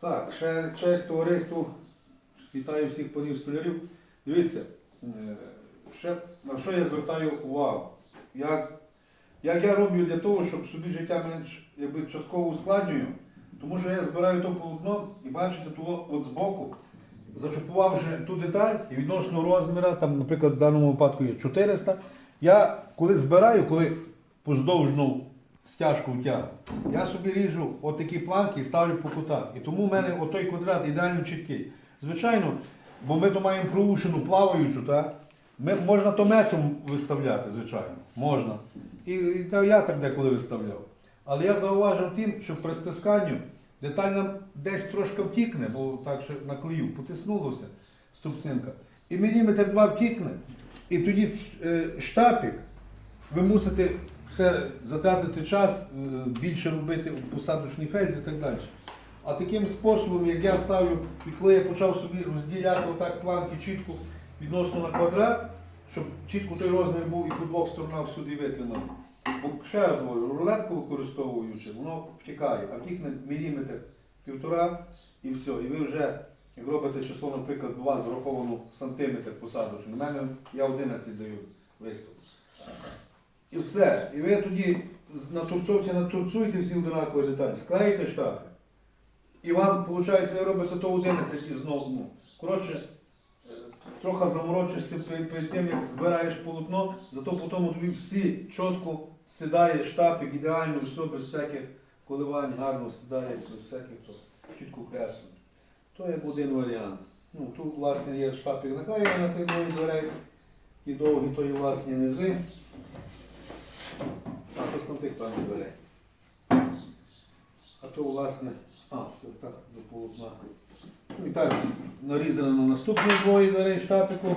Так, ще честь товариству. Вітаю всіх панів столярів. Дивіться, е, ще на що я звертаю увагу. Як, як я роблю для того, щоб собі життя менш якби, частково ускладнюю, тому що я збираю то полотно і бачите, того от збоку, зачупувавши ту деталь і відносно розміра, там, наприклад, в даному випадку є 400, я коли збираю, коли поздовжну стяжку втягну, я собі ріжу отакі планки і ставлю по кутах. І тому в мене отой квадрат ідеально чіткий. Звичайно, бо ми то маємо проушену плаваючу, так? Ми, можна то метром виставляти, звичайно. Можна. І, і та я так деколи виставляв. Але я зауважив тим, що при стисканню деталь нам десь трошки втікне, бо так що на клею потиснулося ступцинка. І міліметр два втікне. І тоді е, штапік, ви мусите все затратити час, е, більше робити посадочний фельдз і так далі. А таким способом, як я ставлю, і коли я почав собі розділяти отак планки чітко відносно на квадрат, щоб чітко той розмір був і по двох сторонах всюди витриманий. Бо ще раз говорю, рулетку використовуючи, воно втікає, а втікне міліметр півтора і все. І ви вже, як робите число, наприклад, у вас враховано сантиметр посадочний. У мене я 11 даю виступ. І все. І ви тоді на турцовці натурцуєте всі одинакові деталі, склеїте штати. І вам, виходить, ви робите то 11 і знову. Коротше, трохи заморочишся перед, тим, як збираєш полотно, зато потім тобі всі чітко сідає штапик, ідеально, все без всяких коливань, гарно сідає, без всяких чітко креслено. То як один варіант. Ну, тут, власне, є штапик наклеєний на тих двох дверей, і довгі, то і власні низи. Там тих там дверей. А то, власне, а, так до полотна. Ну і так нарізано на наступні двоє дверей штапику.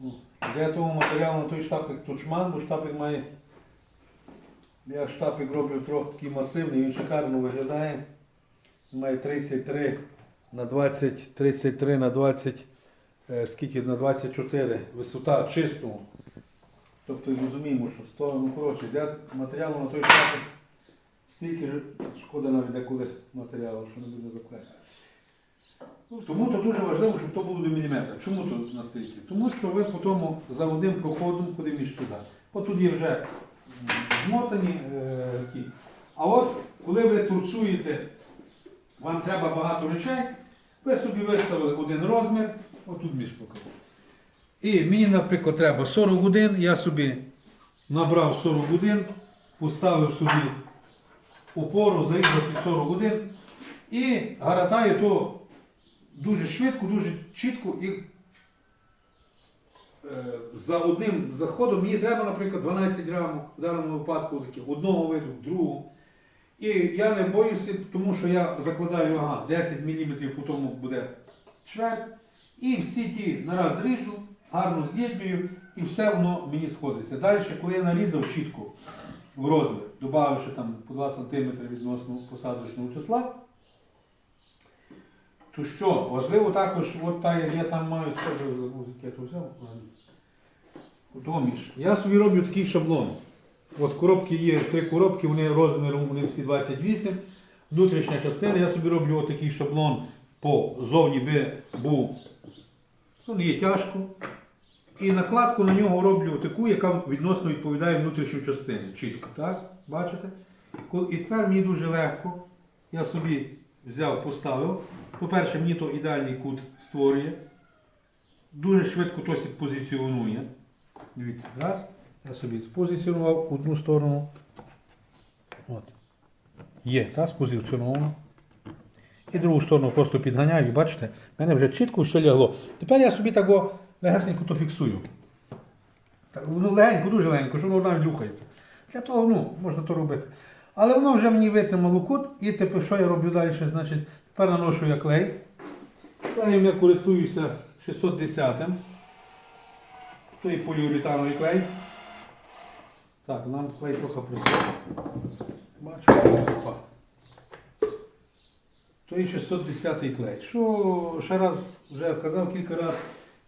Ну, Для того матеріалу на той штапик тучман, бо штапик має. Я штапик роблю трохи такий масивний, він шикарно виглядає. Має 33 на 20, 33 на 20, е, скільки на 24 висота чистого. Тобто розуміємо, що сторону коротше, для матеріалу на той штапик стільки ж шкода навіть деколи матеріалу, що не буде заклеєно. Тому то дуже важливо, щоб то було до міліметра. Чому тут настільки? Тому що ви потім за одним проходом куди між туди. От тут є вже змотані е. А от коли ви турцуєте, вам треба багато речей, ви собі виставили один розмір, отут між покажу. І мені, наприклад, треба 40 годин, я собі набрав 40 годин, поставив собі опору, зарізав під 40 годин і гаратаю то дуже швидко, дуже чітко і е, за одним заходом мені треба, наприклад, 12 грамів, в даному випадку такі, одного виду, другого. І я не боюся, тому що я закладаю ага, 10 мм, потім буде чверть. І всі ті нараз ріжу, гарно з'єднюю, і все воно мені сходиться. Далі, коли я нарізав чітко в розмір, додавши там по 2 см відносно посадочного числа, то що, важливо також, от та я там маю взяв. Доміж. Я собі роблю такий шаблон. От коробки є три коробки, вони розміром вони всі 28. Внутрішня частина, я собі роблю отакий шаблон по зовні би був. Ну, не є тяжко. І накладку на нього роблю таку, яка відносно відповідає внутрішній частині. Чітко, так? Бачите? І тепер мені дуже легко. Я собі взяв, поставив. По-перше, мені то ідеальний кут створює. Дуже швидко то позиціонує. Дивіться, раз. Я собі спозиціонував в одну сторону. От. Є, та спозиціоновано. І другу сторону просто підганяю, бачите, в мене вже чітко все лягло. Тепер я собі так легесенько то фіксую. Так, ну, легенько, дуже легенько, що воно навіть рухається. Для того ну, можна то робити. Але воно вже мені витримало кут, і тепер що я роблю далі? Значить, тепер наношу я клей. Клеєм я користуюся 610-м. Той поліуретановий клей. Так, нам клей трохи присох. Бачите? Опа. То є 610 клей. Що ще раз вже казав кілька разів,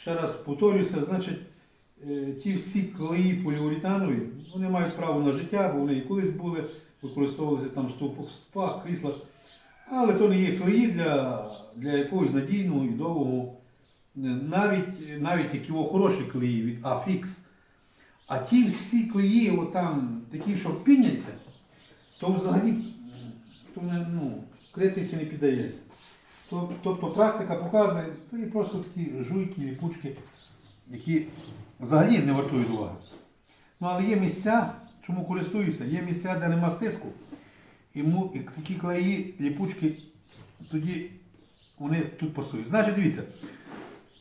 ще раз повторюся, значить, е, ті всі клеї поліуретанові, вони мають право на життя, бо вони і колись були, використовувалися там в стовпах, кріслах. Але то не є клеї для, для якогось надійного і довгого. Навіть, навіть які о, хороші клеї від Афікс. А ті всі клеї, отам, такі, що піняться, то взагалі то ну, критиці не піддається. То- Тобто практика показує, то є просто такі жуйки, ліпучки, які взагалі не вартують уваги. Ну, але є місця, чому користуюся, є місця, де нема стиску. І, такі клеї, ліпучки, тоді вони тут пасують. Значить, дивіться,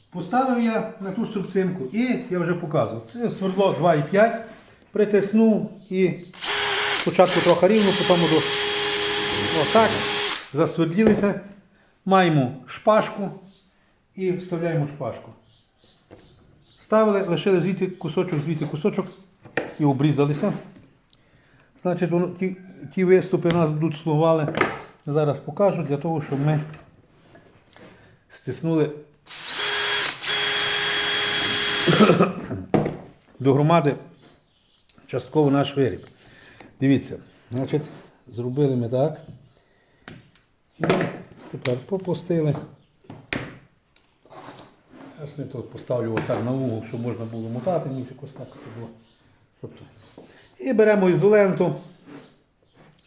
поставив я на ту струбцинку і я вже показував. Це свердло 2,5, притиснув і спочатку трохи рівно, потім до отак, засверділися. Маємо шпажку і вставляємо шпажку. Ставили, лишили звідти кусочок, звідти кусочок і обрізалися. Значить, ті, ті виступи нас будуть слугували. Зараз покажу для того, щоб ми стиснули до громади частково наш виріб. Дивіться, значить, зробили ми так. Тепер попустили. Я не тут поставлю отак на угол, щоб можна було мотати, ніж якось так було. Щоб. І беремо ізоленту.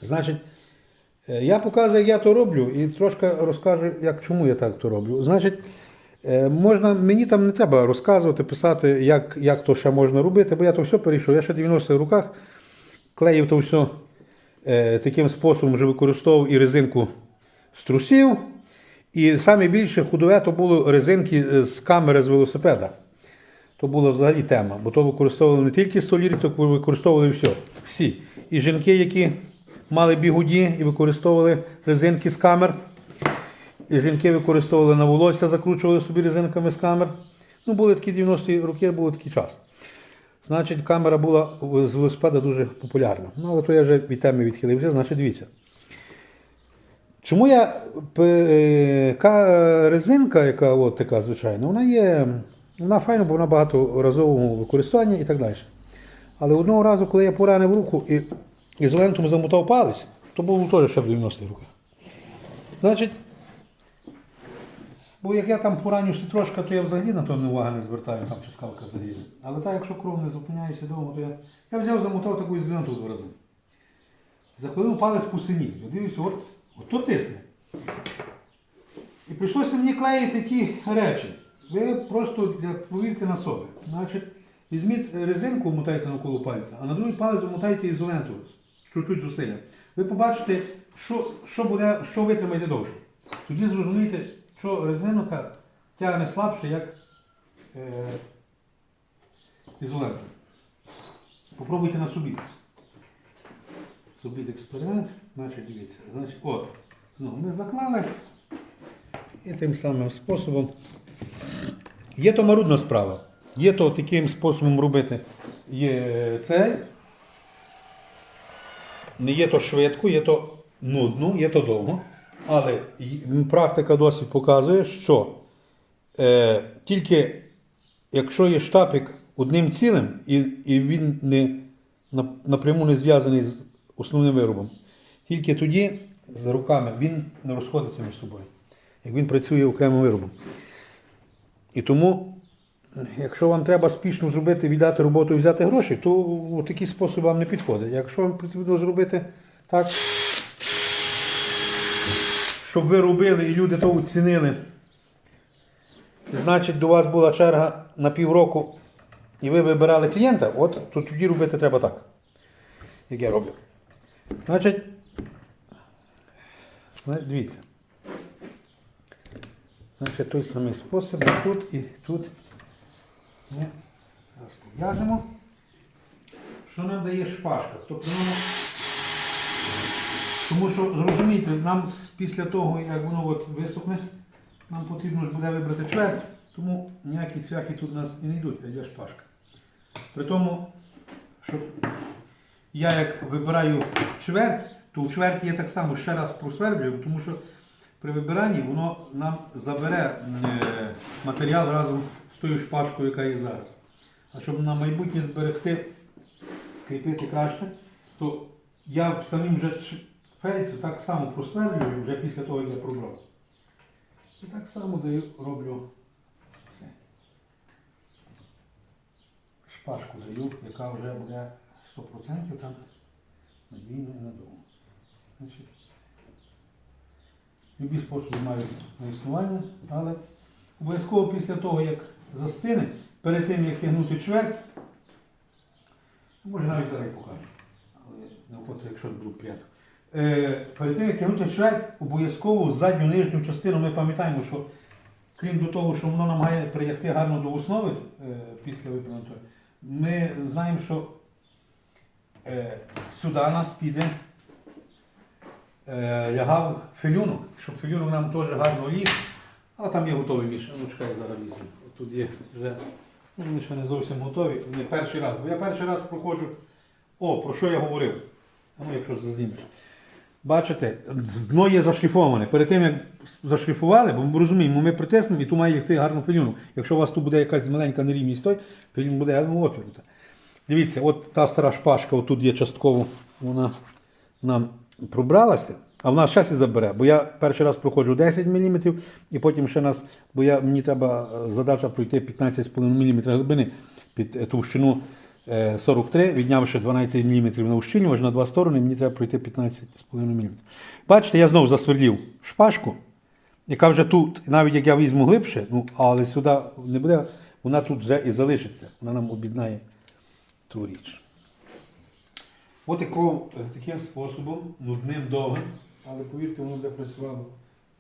Значить, е, я показую, як я то роблю, і трошки розкажу, як, чому я так то роблю. Значить, е, можна, мені там не треба розказувати, писати, як, як то ще можна робити, бо я то все перейшов. Я ще 90 в руках клеїв то все е, таким способом вже використовував і резинку з трусів. І саме більше худове то було резинки е, з камери з велосипеда. То була взагалі тема, бо то використовували не тільки столірів, то використовували все. Всі. І жінки, які мали бігуді і використовували резинки з камер. І жінки використовували на волосся, закручували собі резинками з камер. Ну, були такі 90-ті роки, був такий час. Значить, камера була з велосипеда дуже популярна. Ну, але то я вже від теми відхилився, значить, дивіться. Чому я е, ка- резинка, яка от така звичайна, вона є, вона файна, бо вона багаторазового використання і так далі. Але одного разу, коли я поранив руку і ізолентом замотав палець, то було теж ще в 90-х роках. Значить, бо як я там поранюся трошки, то я взагалі на то не уваги не звертаю, там чи скалка залізе. Але так, якщо кров не зупиняється вдома, то я, я взяв, замотав таку ізоленту два рази. За хвилину палець посинів. Я дивлюся, от, от то тисне. І прийшлося мені клеїти ті речі. Ви просто повірте на собі. Значить, візьміть резинку, мотайте навколо пальця, а на другий палець мотайте ізоленту чуть-чуть зусилля. Ви побачите, що, що, буде, що витримаєте довше. Тоді зрозумієте, що резинка тягне слабше, як е, ізолента. Попробуйте на собі. Зробіть експеримент, значить дивіться. Значить, от, знову ми заклали. І тим самим способом. Є то марудна справа. Є то таким способом робити. Є цей. Не є то швидко, є то нудно, є то довго. Але практика досвід показує, що е, тільки якщо є штапик одним цілим, і, і він не, напряму не зв'язаний з основним виробом, тільки тоді з руками він не розходиться між собою, як він працює окремим виробом. І тому, якщо вам треба спішно зробити, віддати роботу і взяти гроші, то такий спосіб вам не підходить. Якщо вам потрібно зробити так, щоб ви робили і люди то оцінили, значить до вас була черга на півроку, і ви вибирали клієнта, от то тоді робити треба так, як я роблю. Значить, дивіться. Значить, той самий спосіб тут і тут. Ми зараз пов'яжемо. Що нам дає шпажка? Тобто воно, тому що, зрозумійте, нам після того, як воно от висохне, нам потрібно ж буде вибрати чверть, тому ніякі цвяхи тут у нас і не йдуть, а йде шпажка. При тому, що я як вибираю чверть, то у чверті я так само ще раз просверблюю, тому що при вибиранні воно нам забере е, матеріал разом з тою шпажкою, яка є зараз. А щоб на майбутнє зберегти, скріпити краще, то я самим вже ч- фельдс так само просверлюю вже після того, як я пробрав. І так само даю, роблю все. Шпажку даю, яка вже буде 100% там надійно і надовго. Любі способи мають на існування, але обов'язково після того, як застине, перед тим, як тягнути чверть, може навіть зараз покажу. Але навкотре, якщо буду п'яту. Е, перед тим, як тягнути чверть, обов'язково задню нижню частину ми пам'ятаємо, що крім до того, що воно нам має прилягти гарно до основи е, після випаленого, ми знаємо, що е, сюди нас піде лягав філюнок, щоб філюнок нам теж гарно ліг. Але там є готовий міш. Ну, чекай, зараз візьму. Тут є вже. Ну, вони ще не зовсім готові. Вони перший раз. Бо я перший раз проходжу. О, про що я говорив? А ну, якщо зазнімеш. Бачите, дно є зашліфоване. Перед тим, як зашліфували, бо ми розуміємо, ми притиснемо і тут має лягти гарно філюнок. Якщо у вас тут буде якась маленька нерівність, той філюнок буде гарно опірнута. Дивіться, от та стара шпажка, отут є частково, вона нам пробралася, а вона зараз і забере. Бо я перший раз проходжу 10 мм, і потім ще нас, бо я, мені треба е, задача пройти 15,5 мм глибини під е, товщину е, 43, віднявши 12 мм на ущільнювач на два сторони, мені треба пройти 15,5 мм. Бачите, я знову засвердів шпажку, яка вже тут, навіть як я візьму глибше, ну, але сюди не буде, вона тут вже і залишиться. Вона нам об'єднає ту річ. От е, таким способом, нудним довгим, але повірте, воно буде працювало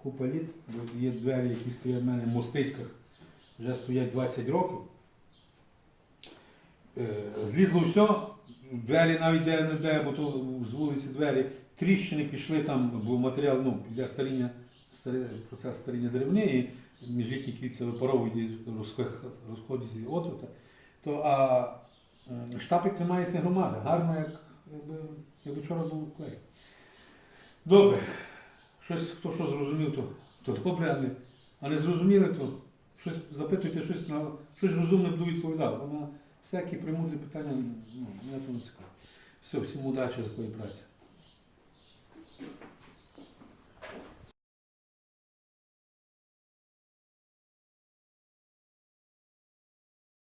купа літ, бо є двері, які стоять в мене в мостиськах, вже стоять 20 років. Е, Злізло все, двері навіть де не де, бо то з вулиці двері, тріщини пішли там, бо матеріал ну, для старіння, старе- процес старіння деревини, і міжлітні кільця випаровують розходяться і отрута. То, а штапик тримається громада, гарно, як якби, якби вчора був клей. Добре. Щось, хто що зрозумів, то, то добре, а не, а не зрозуміли, то щось запитуйте, щось, на, щось розумне буду відповідав. Бо всякі примудрі питання ну, не цікаво. Все, всім удачі, такої праці.